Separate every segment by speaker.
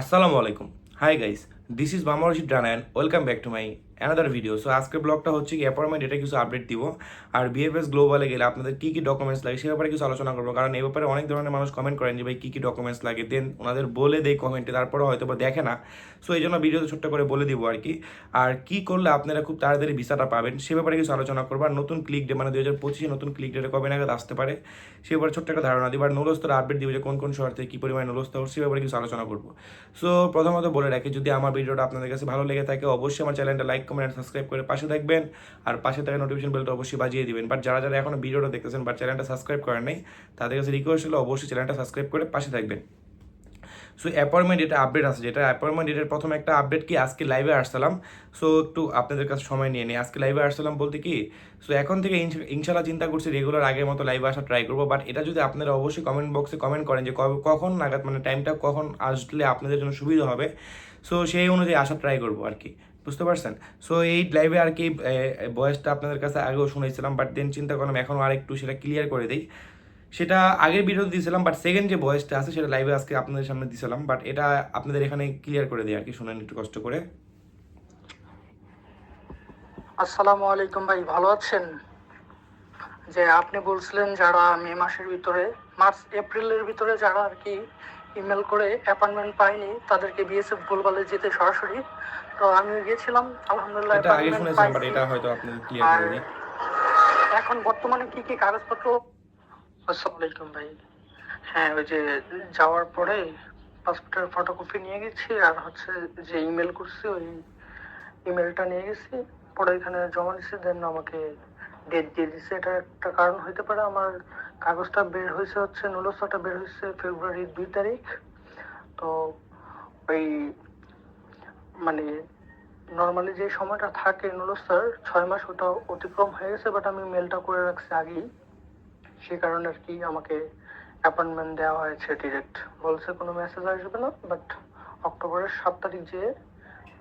Speaker 1: আসসালামু আলাইকুম। Hi guys this is Rashid রানায়ন welcome back to my another video so আজকের ব্লগটা হচ্ছে কি অ্যাপয়েন্টমেন্ট এটা কিছু আপডেট দিব। আর বিএফএস গ্লোবালে গেলে আপনাদের কী কী ডকুমেন্টস লাগে, সে ব্যাপারে কিছু আলোচনা করব। কারণ এই ব্যাপারে অনেক ধরনের মানুষ কমেন্ট করেন যে, ভাই, কী কী ডকুমেন্টস লাগে? দেন ওনাদের বলে দেয় কমেন্টে তারপরে হয়তো বা দেখে না। সো এই জন্য ভিডিওতে ছোট্ট করে বলে দিব আর কি। আর কি করলে আপনারা খুব তাড়াতাড়ি ভিসাটা পাবেন, সে ব্যাপারে কিছু আলোচনা করব। আর নতুন ক্লিক ডে মানে দু হাজার পঁচিশে নতুন ক্লিক ডেটে কবে নাগাদ আসতে পারে, সে ব্যাপারে ছোট্ট একটা ধারণা দিব। আর নুলস্তর আপডেট দিব যে, কোন কোন শহর থেকে কী পরিমাণে নুলস্ত সে ব্যাপারে কিছু আলোচনা করব। সো প্রথমত বলে রাখি, যদি আমার ভিডিওটা আপনাদের কাছে ভালো লেগে থাকে, অবশ্যই আমার চ্যানেলটা লাইক কমেন্ট সাবস্ক্রাইব করে পাশে থাকবেন। আর পাশে থাকা নোটিফিকেশন বেলটা অবশ্যই বাজিয়ে দিবেন। বাট যারা যারা এখনও ভিডিওটা দেখতেছেন বা চ্যানেলটা সাবস্ক্রাইব করেন নাই, তাদের কাছে রিকোয়েস্ট হলো অবশ্যই চ্যানেলটা সাবস্ক্রাইব করে পাশে থাকবেন। সো অ্যাপয়েন্টমেন্ট এটা আপডেট আছে যেটা। অ্যাপয়েন্টমেন্ট ডেটের প্রথম একটা আপডেট কি? আজকে লাইভে আসছিলাম। সো একটু আপনাদের কাছে সময় নিয়ে নিই। আজকে লাইভে আসছিলাম বলতে কি? সো এখন থেকে ইনশা- ইনশাল্লাহ চিন্তা করছি রেগুলার আগের মতো লাইভে আসা ট্রাই করব। বাট এটা যদি আপনারা অবশ্যই কমেন্ট বক্সে কমেন্ট করেন যে কখন নাগাদ মানে টাইমটা কখন আসলে আপনাদের জন্য সুবিধা হবে। সো সেই অনুযায়ী আসা ট্রাই করব আর কি। বুঝতে পারছেন? সো এই লাইভে আর কি বয়সটা আপনাদের কাছে আগেও শুনেছিলাম বাট দেন চিন্তা করলাম এখনও আর একটু সেটা ক্লিয়ার করে দিই। সেটা আগের ভিডিও দিয়েছিলাম বাট সেকেন্ড যে ভয়েসটা আছে, সেটা লাইভে আজকে আপনাদের সামনে দিয়েছিলাম বাট এটা আপনাদের এখানে ক্লিয়ার করে দিই আর কি, শুনেন একটু কষ্ট করে।
Speaker 2: আসসালামু আলাইকুম ভাই, ভালো আছেন? যে আপনি বলছিলেন যারা মে মাসের ভিতরে, মার্চ, এপ্রিলের ভিতরে যারা আর কি ইমেল করে অ্যাপয়েন্টমেন্ট পায়নি, তাদেরকে বিএসএফ গোলবালে যেতে সরাসরি। তো আমি গিয়েছিলাম আলহামদুলিল্লাহ
Speaker 1: এটা আগে শুনেছিলাম বাট এটা হয়তো আপনি ক্লিয়ার করে
Speaker 2: এখন বর্তমানে কি কি কাগজপত্র? আসসালামু আলাইকুম ভাই। হ্যাঁ ওই যে যাওয়ার পরে পাসপোর্টের ফটোকপি নিয়ে গেছি আর হচ্ছে যে ইমেল করছি ওই ইমেলটা নিয়ে গেছি। পরে এখানে জমা দিছি দেন আমাকে ডেট দিয়ে দিছে। এটা একটা কারণ হইতে পারে আমার কাগজটা বের হয়েছে হচ্ছে নুলসটা বের হয়েছে ফেব্রুয়ারির দুই তারিখ। তো ওই মানে নর্মালি যে সময়টা থাকে নুলস্তার ছয় মাস ওটা অতিক্রম হয়ে গেছে বাট আমি মেলটা করে রাখছি আগেই। সে কারণে আর কি আমাকে অ্যাপয়েন্টমেন্ট দেওয়া হয়েছে ডিরেক্ট বলছে কোনো মেসেজ আসবে না বাট অক্টোবরের সাত তারিখ যেয়ে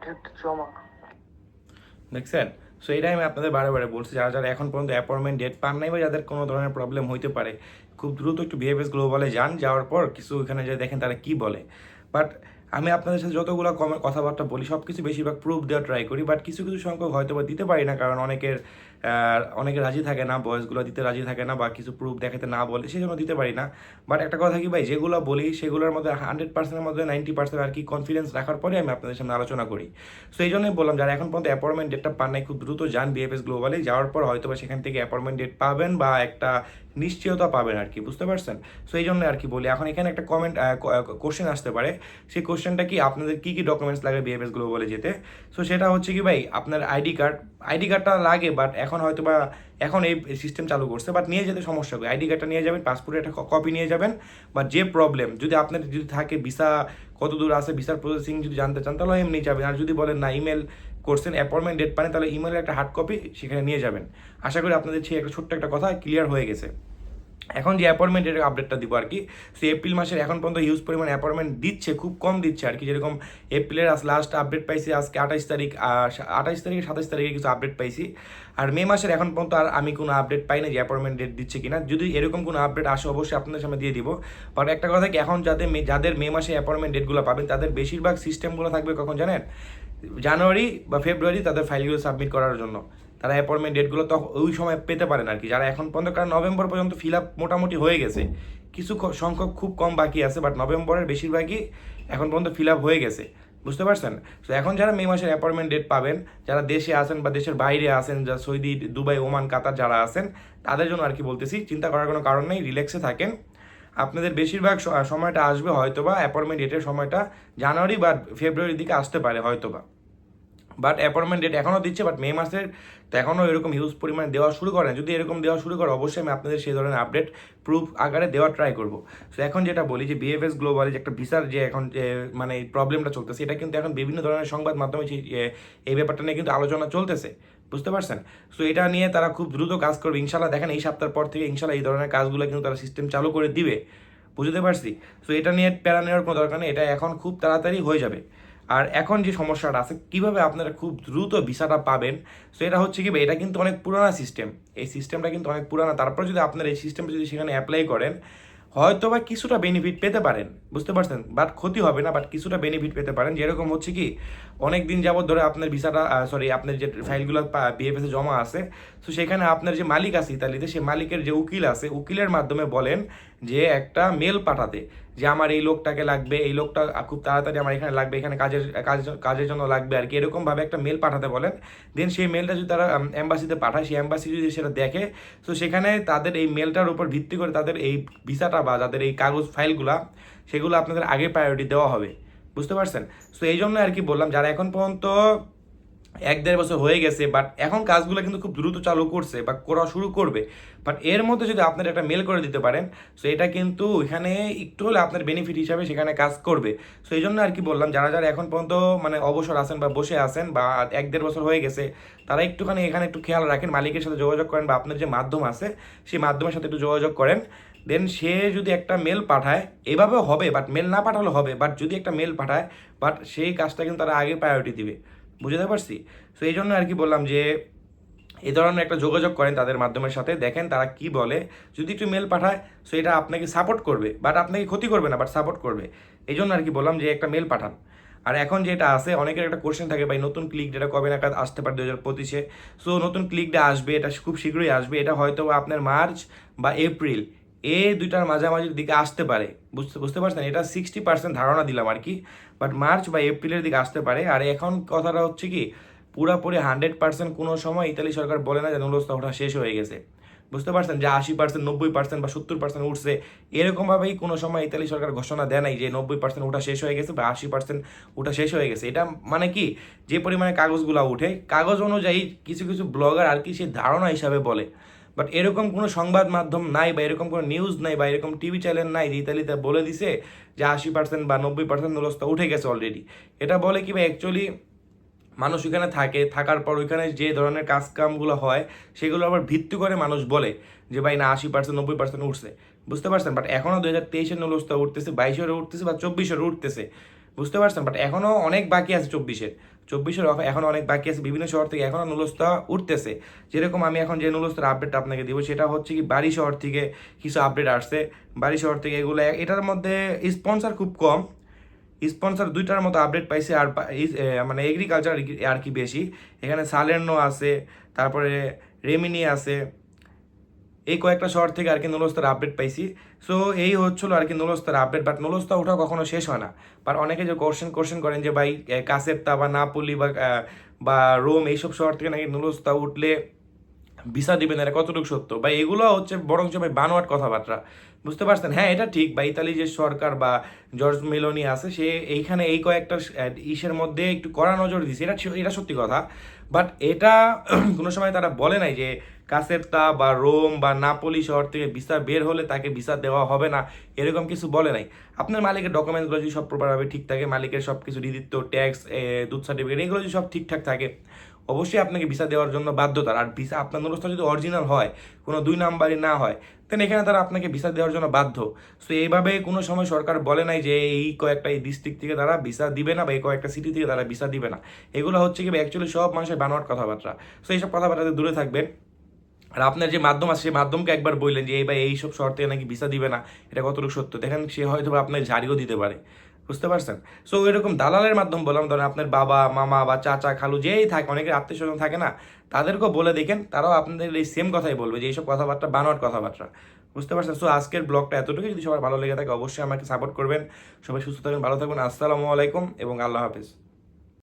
Speaker 2: ডিরেক্ট জমা।
Speaker 1: দেখছেন সো এটাই আমি আপনাদের বারে বারে বলছি, যারা যারা এখন পর্যন্ত অ্যাপয়েন্টমেন্ট ডেট পান নাই বা যাদের কোনো ধরনের প্রবলেম হইতে পারে, খুব দ্রুত একটু বিহেভিয়ার্স গ্লোবালে যান, যাওয়ার পর কিছু এখানে যে দেখেন তারা কি বলে। বাট আমি আপনাদের সাথে যতগুলো কমে কথাবার্তা বলি সব কিছু বেশিরভাগ প্রুফ দেওয়ার ট্রাই করি বাট কিছু কিছু সংখ্যক হয়তো বা দিতে পারি না, কারণ অনেকের অনেকে রাজি থাকে না, বয়সগুলো দিতে রাজি থাকে না, বা কিছু প্রুফ দেখাতে না বলে সেই জন্য দিতে পারি না। বাট একটা কথা কি ভাই, যেগুলো বলি, সেগুলোর মধ্যে হান্ড্রেড পার্সেন্টের মধ্যে নাইনটি পার্সেন্ট আর কি কনফিডেন্স রাখার পরে আমি আপনাদের সামনে আলোচনা করি। সো এই জন্যই বললাম, যারা এখন পর্যন্ত অ্যাপয়েন্টমেন্ট ডেটটা পান নাই, খুব দ্রুত যান বিএফএস গ্লোবালে যাওয়ার পর হয়তো বা সেখান থেকে অ্যাপয়েন্টমেন্ট ডেট পাবেন বা একটা নিশ্চয়তা পাবেন আর কি, বুঝতে পারছেন? সো এই জন্য আর কি বলি, এখন এখানে একটা কমেন্ট কোশ্চেন আসতে পারে। সেই কোশ্চেনটা কি? আপনাদের কি কি ডকুমেন্টস লাগে বিএফএস গ্লোবালে যেতে? সো সেটা হচ্ছে কি ভাই, আপনার আইডি কার্ড আইডি কার্ডটা লাগে বাট এখন হয়তো বা এখন এই সিস্টেম চালু করছে বাট নিয়ে যেতে সমস্যা হবে। আইডি কার্ডটা নিয়ে যাবেন পাসপোর্টের একটা কপি নিয়ে যাবেন বা যে প্রবলেম যদি আপনার যদি থাকে ভিসা কত দূর আছে ভিসার প্রসেসিং যদি জানতে চান, তাহলে এমনি যাবেন। আর যদি বলেন না ইমেল করছেন অ্যাপয়েন্টমেন্ট ডেট পানে তাহলে ইমেলের একটা হার্ড কপি সেখানে নিয়ে যাবেন। আশা করি আপনাদের সেই একটা ছোট্ট একটা কথা ক্লিয়ার হয়ে গেছে। এখন যে অ্যাপয়েন্টমেন্টের আপডেটটা দিব আর কি, সে এপ্রিল মাসের এখন পর্যন্ত হিউজ পরিমাণ অ্যাপয়েন্টমেন্ট দিচ্ছে, খুব কম দিচ্ছে আর কি। যেরকম এপ্রিলের আজ লাস্ট আপডেট পাইছি, আজকে আঠাইশ তারিখ আঠাইশ তারিখে সাতাইশ তারিখে কিছু আপডেট পাইছি। আর মে মাসের এখন পর্যন্ত আর আমি কোনো আপডেট পাই না যে অ্যাপয়েন্টমেন্ট ডেট দিচ্ছে কিনা। যদি এরকম কোনো আপডেট আসে, অবশ্যই আপনাদের সামনে দিয়ে দিব। বাট একটা কথা কি, এখন যাদের মে- যাদের মে মাসে অ্যাপয়েন্টমেন্ট ডেটগুলো পাবেন তাদের বেশিরভাগ সিস্টেমগুলো থাকবে কখন জানেন? জানুয়ারি বা ফেব্রুয়ারি তাদের ফাইলগুলো সাবমিট করার জন্য। তারা অ্যাপয়েন্টমেন্ট ডেটগুলো তো ওই সময় পেতে পারেন আর কি। যারা এখন পর্যন্ত, কারণ নভেম্বর পর্যন্ত ফিল আপ মোটামুটি হয়ে গেছে। কিছু সংখ্যক খুব কম বাকি আছে বাট নভেম্বরের বেশিরভাগই এখন পর্যন্ত ফিল আপ হয়ে গেছে। বুঝতে পারছেন? তো এখন যারা মে মাসের অ্যাপয়েন্টমেন্ট ডেট পাবেন, যারা দেশে আছেন বা দেশের বাইরে আছেন যা সৌদি, দুবাই, ওমান, কাতার যারা আছেন, তাদের জন্য আর কি বলতেছি, চিন্তা করার কোনো কারণ নেই রিল্যাক্সে থাকেন। আপনাদের বেশিরভাগ সময়টা আসবে হয়তোবা অ্যাপয়েন্টমেন্ট ডেটের সময়টা জানুয়ারি বা ফেব্রুয়ারির দিকে আসতে পারে হয়তোবা। বাট অ্যাপয়েন্টমেন্ট ডেট এখনও দিচ্ছে বাট মে মাসের তো এখনও এরকম হিউজ পরিমাণে দেওয়া শুরু করেন যদি এরকম দেওয়া শুরু করে, অবশ্যই আমি আপনাদের সেই ধরনের আপডেট প্রুফ আকারে দেওয়া ট্রাই করব। সো এখন যেটা বলি যে বিএফএস গ্লোবাল যে একটা ভিসার যে এখন যে মানে প্রবলেমটা চলতেছে, এটা কিন্তু এখন বিভিন্ন ধরনের সংবাদ মাধ্যমে এই ব্যাপারটা নিয়ে কিন্তু আলোচনা চলতেছে। বুঝতে পারছেন? সো এটা নিয়ে তারা খুব দ্রুত কাজ করবে। ইনশাল্লাহ দেখেন, এই সপ্তাহের পর থেকে ইনশাল্লাহ এই ধরনের কাজগুলো কিন্তু তারা সিস্টেম চালু করে দিবে। বুঝতে পারছি? সো এটা নিয়ে প্যারা নেওয়ার কোনো দরকার নেই। এটা এখন খুব তাড়াতাড়ি হয়ে যাবে। আর এখন যে সমস্যাটা আছে, কীভাবে আপনারা খুব দ্রুত ভিসাটা পাবেন সো এটা হচ্ছে কি এটা কিন্তু অনেক পুরানা সিস্টেম এই সিস্টেমটা কিন্তু অনেক পুরানা। তারপর যদি আপনারা এই সিস্টেমটা যদি সেখানে অ্যাপ্লাই করেন হয়তো বা কিছুটা বেনিফিট পেতে পারেন, বুঝতে পারছেন? বাট ক্ষতি হবে না বাট কিছুটা বেনিফিট পেতে পারেন। যেরকম হচ্ছে কি অনেক দিন যাবত ধরে আপনার ভিসাটা সরি আপনার যে ফাইলগুলো বিএফএসে জমা আছে, তো সেখানে আপনার যে মালিক আছে ইতালিতে, সে মালিকের যে উকিল আছে, উকিলের মাধ্যমে বলেন যে একটা মেল পাঠাতে যে আমার এই লোকটাকে লাগবে, এই লোকটা খুব তাড়াতাড়ি আমার এখানে লাগবে, এখানে কাজের কাজের কাজের জন্য লাগবে আর কি। এরকমভাবে একটা মেল পাঠাতে বলেন। দেন সেই মেলটা যদি তারা অ্যাম্বাসিতে পাঠায়, সেই এম্বাসি যদি সেটা দেখে, তো সেখানে তাদের এই মেলটার উপর ভিত্তি করে তাদের এই ভিসাটা বা তাদের এই কাগজ ফাইলগুলা, সেগুলো আপনাদের আগে প্রায়োরিটি দেওয়া হবে। বুঝতে পারছেন? সো এই জন্য আর কি বললাম, যারা এখন পর্যন্ত এক দেড় বছর হয়ে গেছে বাট এখন কাজগুলো কিন্তু খুব দ্রুত চালু করছে বা করা শুরু করবে। বাট এর মধ্যে যদি আপনার একটা মেল করে দিতে পারেন সো এটা কিন্তু এখানে একটু হলে আপনার বেনিফিট হিসাবে সেখানে কাজ করবে। সো এই জন্য আর কি বললাম, যারা যারা এখন পর্যন্ত মানে অবসর আছেন বা বসে আছেন বা এক দেড় বছর হয়ে গেছে, তারা একটুখানি এখানে একটু খেয়াল রাখেন, মালিকের সাথে যোগাযোগ করেন বা আপনার যে মাধ্যম আছে, সেই মাধ্যমের সাথে একটু যোগাযোগ করেন। দেন সে যদি একটা মেল পাঠায়, এভাবেও হবে বাট মেল না পাঠালে হবে বাট যদি একটা মেল পাঠায় বাট সেই কাজটা কিন্তু তারা আগে প্রায়োরিটি দিবে। বুঝতে পারছি? সো এই জন্য আর কি বললাম যে, এই ধরনের একটা যোগাযোগ করেন তাদের মাধ্যমের সাথে, দেখেন তারা কি বলে। যদি একটু মেল পাঠায় সো এটা আপনাকে সাপোর্ট করবে বাট আপনাকে ক্ষতি করবে না বাট সাপোর্ট করবে। এই জন্য আর কি বললাম যে, একটা মেল পাঠান। আর এখন যেটা আছে, অনেকের একটা কোশ্চেন থাকে, ভাই, নতুন ক্লিক ডেটা কবে নাগাদ আসতে পারে দু হাজার পঁচিশে? সো নতুন ক্লিক ডে আসবে, এটা খুব শীঘ্রই আসবে, এটা হয়তো আপনার মার্চ বা এপ্রিল। এই দুইটার মাঝামাঝির দিকে আসতে পারে। বুঝতে বুঝতে পারছেন? এটা সিক্সটি পার্সেন্ট ধারণা দিলাম আর কি। বাট মার্চ বা এপ্রিলের দিকে আসতে পারে। আর এখন কথাটা হচ্ছে কি, পুরাপুরি হান্ড্রেড পার্সেন্ট কোনো সময় ইতালি সরকার বলে না যে নুলস্তা ওঠা শেষ হয়ে গেছে। বুঝতে পারছেন? যে আশি পার্সেন্ট নব্বই পার্সেন্ট বা সত্তর পার্সেন্ট উঠছে, এরকমভাবেই কোনো সময় ইতালি সরকার ঘোষণা দেয় নাই যে নব্বই পার্সেন্ট ওটা শেষ হয়ে গেছে বা আশি পার্সেন্ট ওটা শেষ হয়ে গেছে। এটা মানে কি? যে পরিমাণে কাগজগুলো উঠে, কাগজ অনুযায়ী কিছু কিছু ব্লগার আর কি সে ধারণা হিসাবে বলে। বাট এরকম কোনো সংবাদ মাধ্যম নাই বা এরকম কোনো নিউজ নাই বা এরকম টিভি চ্যানেল নাই যে ইতালিতে বলে দিছে যে আশি পার্সেন্ট বা নব্বই পার্সেন্ট নুলস্তা উঠে গেছে অলরেডি এটা বলে কি বা অ্যাকচুয়ালি মানুষ ওইখানে থাকে, থাকার পর ওইখানে যে ধরনের কাজ কামগুলো হয়, সেগুলো আবার ভিত্তি করে মানুষ বলে যে ভাই না, আশি পার্সেন্ট নব্বই পার্সেন্ট উঠছে। বুঝতে পারছেন? বাট এখনও দু হাজার তেইশের নুলস্তা উঠতেছে বাইশের উঠতেছে বা চব্বিশের উঠতেছে। বুঝতে পারছেন? বাট এখনও অনেক বাকি আছে চব্বিশের। চব্বিশের অফার এখন অনেক বাকি আছে বিভিন্ন শহর থেকে এখনও নুলস্তা উঠতেছে। যেরকম আমি এখন যে নুলস্তার আপডেট আপনাকে দিব, সেটা হচ্ছে কি বাড়ি শহর থেকে কিছু আপডেট আসছে। বাড়ি শহর থেকে এগুলো এটার মধ্যে স্পন্সার খুব কম। স্পন্সর দুইটার মতো আপডেট পাইছে আর মানে এগ্রিকালচার আর কি বেশি। এখানে সালের্নো আছে, তারপরে রেমিনি আছে এই কয়েকটা শহর থেকে আর কি নুলস্তার আপডেট পাইছি। সো এই হচ্ছিল আর কি নুলস্তার আপডেট বাট নুলস্তা ওঠা কখনো শেষ হয় না। বাট অনেকে যে কোশ্চেন কোশ্চেন করেন যে ভাই কাসেপ্তা বা নাপোলি বা বা রোম, এইসব শহর থেকে নাকি নুলস্তা উঠলে ভিসা দিবেন, এটা কতটুকু সত্য? বা এগুলো হচ্ছে বরঞ্চ ভাই বানোয়াট কথাবার্তা। বুঝতে পারছেন? হ্যাঁ এটা ঠিক, বা ইতালি যে সরকার বা জর্জ মেলোনি আছে, সে এইখানে এই কয়েকটা ইসের মধ্যে একটু কড়া নজর দিছে এটা এটা সত্যি কথা। বাট এটা কোনো সময় তারা বলে নাই যে কাসেপ্তা বা রোম বা নাপোলি শহর থেকে ভিসা বের হলে তাকে ভিসা দেওয়া হবে না। এরকম কিছু বলে নাই। আপনার মালিকের ডকুমেন্টসগুলো যদি সব প্রপারভাবে ঠিক থাকে, মালিকের সব কিছু রিদিত্ব ট্যাক্স দুধ সার্টিফিকেট এগুলো যদি সব ঠিকঠাক থাকে, অবশ্যই আপনাকে ভিসা দেওয়ার জন্য বাধ্যতার। আর ভিসা আপনার নুরস্থান যদি অরিজিনাল হয়, কোনো দুই নাম্বারই না হয় দেন এখানে তারা আপনাকে ভিসা দেওয়ার জন্য বাধ্য। সো এইভাবে কোনো সময় সরকার বলে নাই যে এই কয়েকটা এই ডিস্ট্রিক্ট থেকে তারা ভিসা দিবে না বা এই কয়েকটা সিটি থেকে তারা ভিসা দিবে না। এগুলো হচ্ছে কি অ্যাকচুয়ালি সব মানুষের বানোয়ার কথাবার্তা। সো এইসব কথাবার্তাতে দূরে থাকবেন। আর আপনার যে মাধ্যম আছে, সেই মাধ্যমকে একবার বললেন যে, এই ভাই এইসব শর্তে নাকি ভিসা দিবে না, এটা কতটুকু সত্য? দেখেন, সে হয়তো বা আপনার ঝাড়িও দিতে পারে। বুঝতে পারছেন? সো এরকম দালালের মাধ্যম বললাম, ধরেন আপনার বাবা, মামা বা চাচা, খালু যেই থাকে, অনেকের আত্মীয় স্বজন থাকে না, তাদেরকেও বলে দেখেন, তারাও আপনাদের এই সেম কথাই বলবে যে, এইসব কথাবার্তা বানোয়ার কথাবার্তা। বুঝতে পারছেন? সো আজকের ব্লগটা এতটুকু যদি সবার ভালো লেগে থাকে, অবশ্যই আমাকে সাপোর্ট করবেন। সবাই সুস্থ থাকবেন ভালো থাকবেন আসসালামু আলাইকুম এবং আল্লাহ হাফিজ।